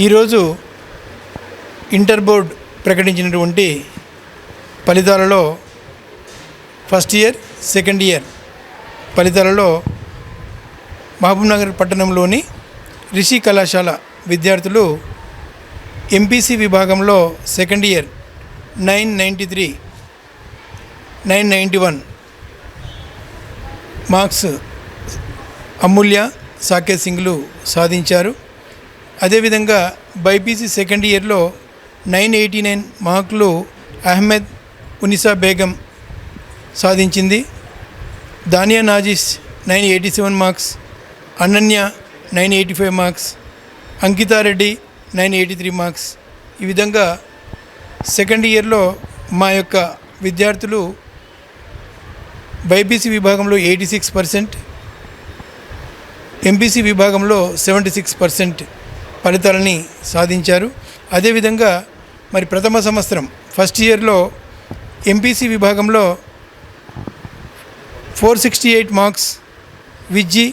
ఈరోజు inter board ప్రకటించినటువంటి ఫలితాలలో ఫస్ట్ ఇయర్ సెకండ్ ఇయర్ ఫలితాలలో మహబూబ్నగర్ పట్టణంలోని రిషి కళాశాల విద్యార్థులు ఎంపీసీ విభాగంలో second year nine ninety three nine ninety one marks Amulya Saketh సింగ్లు సాధించారు. అదేవిధంగా బైపీసీ సెకండ్ ఇయర్లో నైన్ ఎయిటీ నైన్ మార్కులు అహ్మద్ ఉనిసా బేగం సాధించింది. Dania Nazish nine eighty seven marks Ananya nine eighty five marks Ankita Reddy nine eighty three marks. ఈ విధంగా second ఇయర్లో మా యొక్క విద్యార్థులు బైపీసీ విభాగంలో ఎయిటీ సిక్స్ పర్సెంట్ ఎంపీసీ విభాగంలో సెవెంటీ సిక్స్ పర్సెంట్ ఫలితాలని సాధించారు. అదేవిధంగా మరి ప్రథమ సంవత్సరం ఫస్ట్ ఇయర్లో ఎంపీసీ విభాగంలో four sixty eight marks Vijji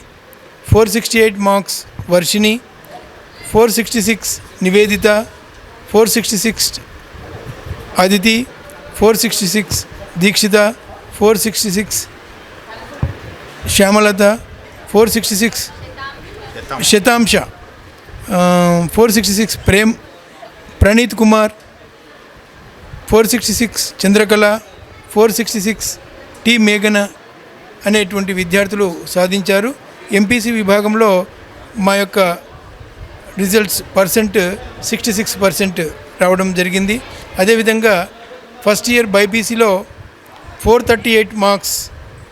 four sixty eight marks Varshini four sixty six Nivedita four sixty six Aditi four sixty six Deekshita four sixty six Shyamalatha four sixty six Shatamsha. Four sixty six Prem Praneeth Kumar four sixty six Chandrakala four sixty six T మేఘన అనేటువంటి విద్యార్థులు సాధించారు. MPC విభాగంలో మా యొక్క results percent sixty six percent రావడం జరిగింది. అదేవిధంగా first year బైపీసీలో four thirty eight marks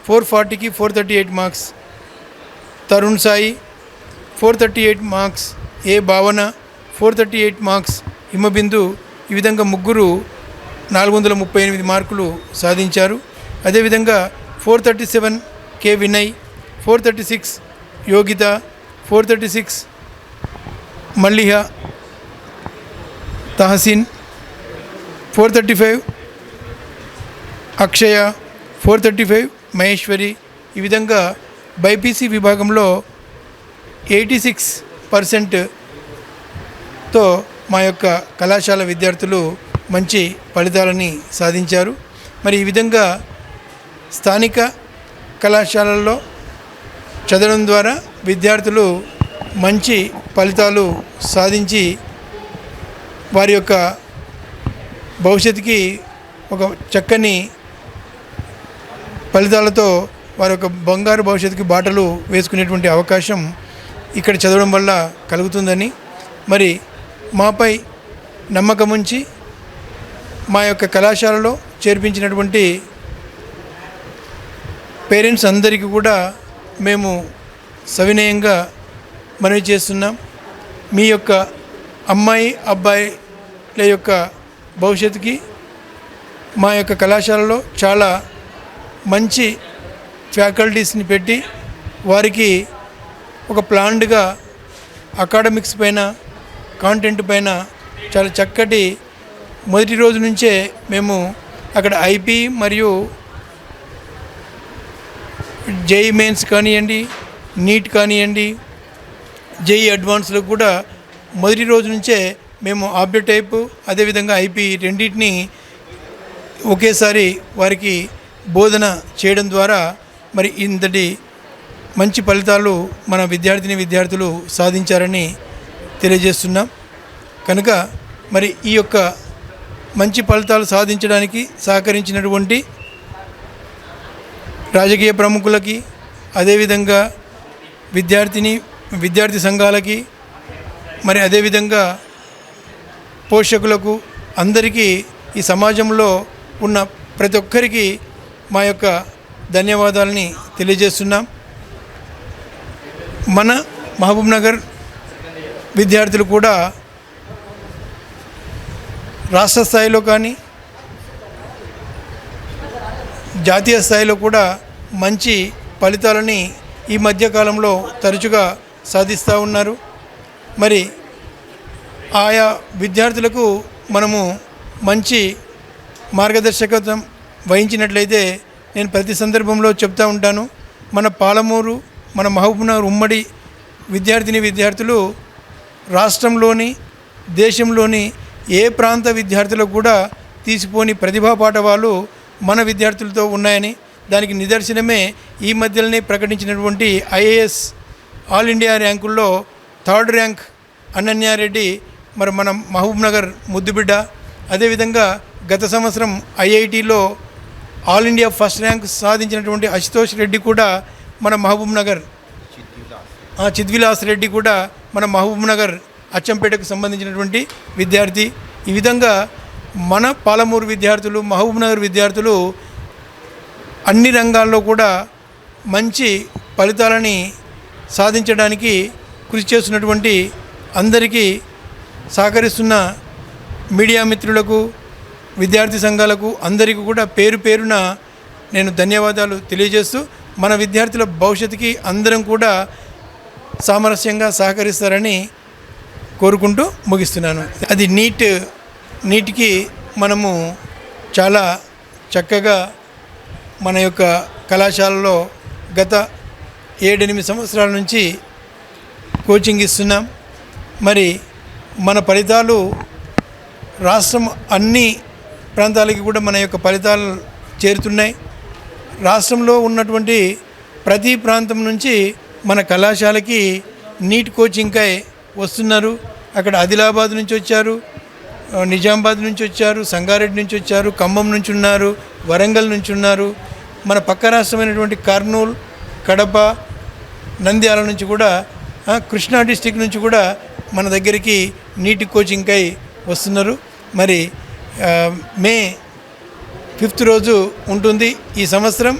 four ఫార్టీకి four thirty eight marks Tarun Sai four thirty eight marks A Bhavana? Four thirty eight marks Himabindu ఈ విధంగా ముగ్గురు నాలుగు వందల ముప్పై ఎనిమిది మార్కులు సాధించారు. అదేవిధంగా four thirty seven K Vinay four thirty six Yogitha four thirty six Malliha Tahseen four thirty five Akshaya four thirty five Maheshwari. ఈ విధంగా బైపీసీ విభాగంలో ఎయిటీ సిక్స్ పర్సెంట్ తో మా యొక్క కళాశాల విద్యార్థులు మంచి ఫలితాలని సాధించారు. మరి ఈ విధంగా స్థానిక కళాశాలల్లో చదవడం ద్వారా విద్యార్థులు మంచి ఫలితాలు సాధించి వారి యొక్క భవిష్యత్తుకి ఒక చక్కని ఫలితాలతో వారి యొక్క బంగారు భవిష్యత్తుకి బాటలు వేసుకునేటువంటి అవకాశం ఇక్కడ చదవడం వల్ల కలుగుతుందని. మరి మాపై నమ్మకం ఉంచి మా యొక్క కళాశాలలో చేర్పించినటువంటి పేరెంట్స్ అందరికీ కూడా మేము సవినయంగా మనవి చేస్తున్నాం. మీ యొక్క అమ్మాయి అబ్బాయిల యొక్క భవిష్యత్తుకి మా యొక్క కళాశాలలో చాలా మంచి ఫ్యాకల్టీస్ని పెట్టి వారికి ఒక ప్లాన్డ్గా అకాడమిక్స్ పైన కాంటెంట్ పైన చాలా చక్కటి మొదటి రోజు నుంచే మేము అక్కడ ఐపీ మరియు జేఈ మెయిన్స్ కానివ్వండి నీట్ కానివ్వండి జేఈ అడ్వాన్స్లో కూడా మొదటి రోజు నుంచే మేము ఆబ్జెక్ట్ టైప్ అదేవిధంగా ఐపీ రెండింటిని ఒకేసారి వారికి బోధన చేయడం ద్వారా మరి ఇంతటి మంచి ఫలితాలు మన విద్యార్థిని విద్యార్థులు సాధించారని తెలియజేస్తున్నాం. కనుక మరి ఈ యొక్క మంచి ఫలితాలు సాధించడానికి సహకరించినటువంటి రాజకీయ ప్రముఖులకి అదేవిధంగా విద్యార్థిని విద్యార్థి సంఘాలకి మరి అదేవిధంగా పోషకులకు అందరికీ ఈ సమాజంలో ఉన్న ప్రతి ఒక్కరికి మా యొక్క ధన్యవాదాలని తెలియజేస్తున్నాం. మన మహబూబ్ నగర్ విద్యార్థులు కూడా రాష్ట్ర స్థాయిలో కానీ జాతీయ స్థాయిలో కూడా మంచి ఫలితాలని ఈ మధ్యకాలంలో తరచుగా సాధిస్తూ ఉన్నారు. మరి ఆయా విద్యార్థులకు మనము మంచి మార్గదర్శకత్వం వహించినట్లయితే నేను ప్రతి సందర్భంలో చెప్తూ ఉంటాను. మన పాలమూరు మన మహబూబ్నగర్ ఉమ్మడి విద్యార్థిని విద్యార్థులు రాష్ట్రంలోని దేశంలోని ఏ ప్రాంత విద్యార్థులకు కూడా తీసిపోని ప్రతిభా పాఠవాలు మన విద్యార్థులతో ఉన్నాయని దానికి నిదర్శనమే ఈ మధ్యలోనే ప్రకటించినటువంటి ఐఏఎస్ ఆల్ ఇండియా ర్యాంకుల్లో థర్డ్ ర్యాంక్ అనన్యారెడ్డి మరి మన మహబూబ్నగర్ ముద్దుబిడ్డ. అదేవిధంగా గత సంవత్సరం ఐఐటిలో ఆల్ ఇండియా ఫస్ట్ ర్యాంక్ సాధించినటువంటి అశుతోష్ రెడ్డి కూడా మన మహబూబ్నగర్ చిద్విలాస్ రెడ్డి కూడా మన మహబూబ్నగర్ అచ్చంపేటకు సంబంధించినటువంటి విద్యార్థి. ఈ విధంగా మన పాలమూరు విద్యార్థులు మహబూబ్నగర్ విద్యార్థులు అన్ని రంగాల్లో కూడా మంచి ఫలితాలని సాధించడానికి కృషి చేస్తున్నటువంటి అందరికీ సహకరిస్తున్న మీడియా మిత్రులకు విద్యార్థి సంఘాలకు అందరికీ కూడా పేరు పేరున నేను ధన్యవాదాలు తెలియజేస్తూ మన విద్యార్థుల భవిష్యత్తుకి అందరం కూడా సామరస్యంగా సహకరిస్తారని కోరుకుంటూ ముగిస్తున్నాను. అది నీట్ నీటికి మనము చాలా చక్కగా మన యొక్క కళాశాలలో గత ఏడెనిమిది సంవత్సరాల నుంచి కోచింగ్ ఇస్తున్నాం. మరి మన ఫలితాలు రాష్ట్రం అన్ని ప్రాంతాలకి కూడా మన యొక్క ఫలితాలు చేరుతున్నాయి. రాష్ట్రంలో ఉన్నటువంటి ప్రతి ప్రాంతం నుంచి మన కళాశాలకి నీట్ కోచింగ్కై వస్తున్నారు. అక్కడ ఆదిలాబాద్ నుంచి వచ్చారు. నిజామాబాద్ నుంచి వచ్చారు. సంగారెడ్డి నుంచి వచ్చారు. ఖమ్మం నుంచి ఉన్నారు. వరంగల్ నుంచి ఉన్నారు. మన పక్క రాష్ట్రమైనటువంటి కర్నూలు కడప నంద్యాల నుంచి కూడా కృష్ణా డిస్టిక్ నుంచి కూడా మన దగ్గరికి నీటి కోచింగ్కై వస్తున్నారు. మరి మే ఫిఫ్త్ రోజు ఉంటుంది ఈ సంవత్సరం.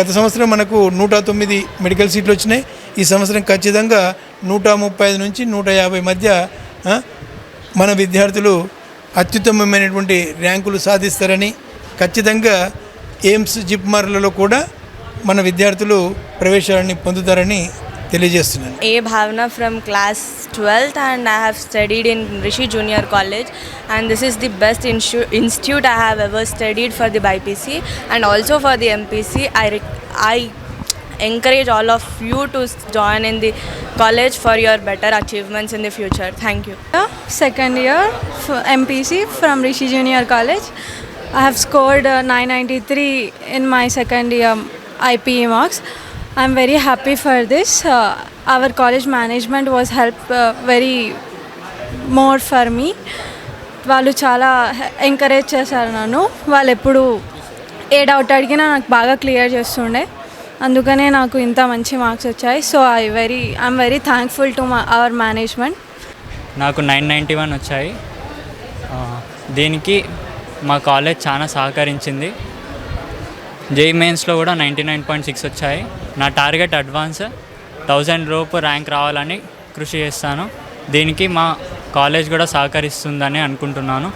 గత సంవత్సరం మనకు నూట తొమ్మిది మెడికల్ సీట్లు వచ్చినాయి. ఈ సంవత్సరం ఖచ్చితంగా నూట ముప్పై నుంచి నూట యాభై మధ్య మన విద్యార్థులు అత్యుత్తమమైనటువంటి ర్యాంకులు సాధిస్తారని ఖచ్చితంగా ఎయిమ్స్ జిప్మార్లలో కూడా మన విద్యార్థులు ప్రవేశాలని పొందుతారని తెలియజేస్తున్నాను. A Bhavana from class twelfth and I have studied in Rishi junior college and this is the best insti institute I have ever studied for the BiPC and also for the MPC I I encourage all of you to join in the college for your better achievements in the future thank you second year MPC from Rishi junior college I have scored nine ninety three in my second year IPE marks I'm very happy for this our college management was help very more for me వాళ్ళు చాలా encourage చేశారు నన్ను. వాళ్ళు ఎప్పుడు ఏ doubt అడిగినా నాకు బాగా clear చేస్తుండే. అందుకనే నాకు ఇంత మంచి మార్క్స్ వచ్చాయి. So I very I'm very thankful to our management నాకు నైన్ నైంటీ వన్ వచ్చాయి. దీనికి మా కాలేజ్ చాలా సహకరించింది. జేఈ మెయిన్స్లో కూడా నైంటీ నైన్ పాయింట్ సిక్స్ వచ్చాయి. నా టార్గెట్ అడ్వాన్స్ థౌజండ్ రూపు ర్యాంక్ రావాలని కృషి చేస్తాను. దీనికి మా కాలేజ్ కూడా సహకరిస్తుందని అనుకుంటున్నాను.